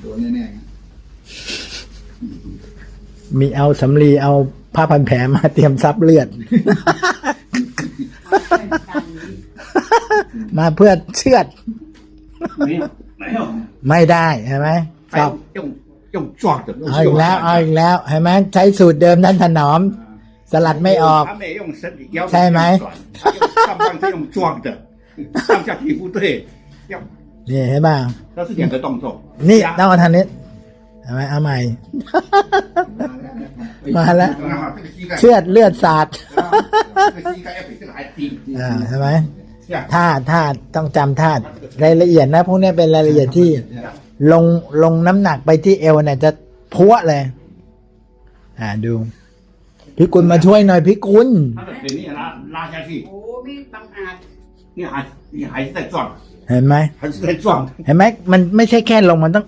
โดนแน่ๆมีเอาสำลีเอาผ้าพันแผลมาเตรียมซับเลือด มาเพื่อเชือด ไม่ได้ใช่ไหมจับจ้องจ้องอาอีกแล้วอีกแล้วใช่ไหมใช้สูตรเดิมท่านถนอม สลัดไม่ออก ใช่ไหมจำบางที่จ้องจ้อเถอะจำจากที่ผู้เตะ นี่เห็นป่ะก็เสียงจะต้องจบนี่ต้องมาทางนี้เอาไหมเอาใหม่ มาแล้ว เชือดเลือดสาดอ่ใช่ไหมท่าท่าต้องจำท่ารายละเอียดนะพวกนี้เป็นรายละเอียดที่ ลงลงน้ำหนักไปที่เอวเนี่ยจะพัวเลย อ่าดูพี่กุลมาช่วยหน่อยพี่กุลถ้าเป็นนี่ละลาชาที่โอ้มีบางอาจ นี่หายนี่หายแต่ก่อน เห็นไหมหายแต่ก่อน เห็นไหมมันไม่ใช่แค่ลงมันต้อง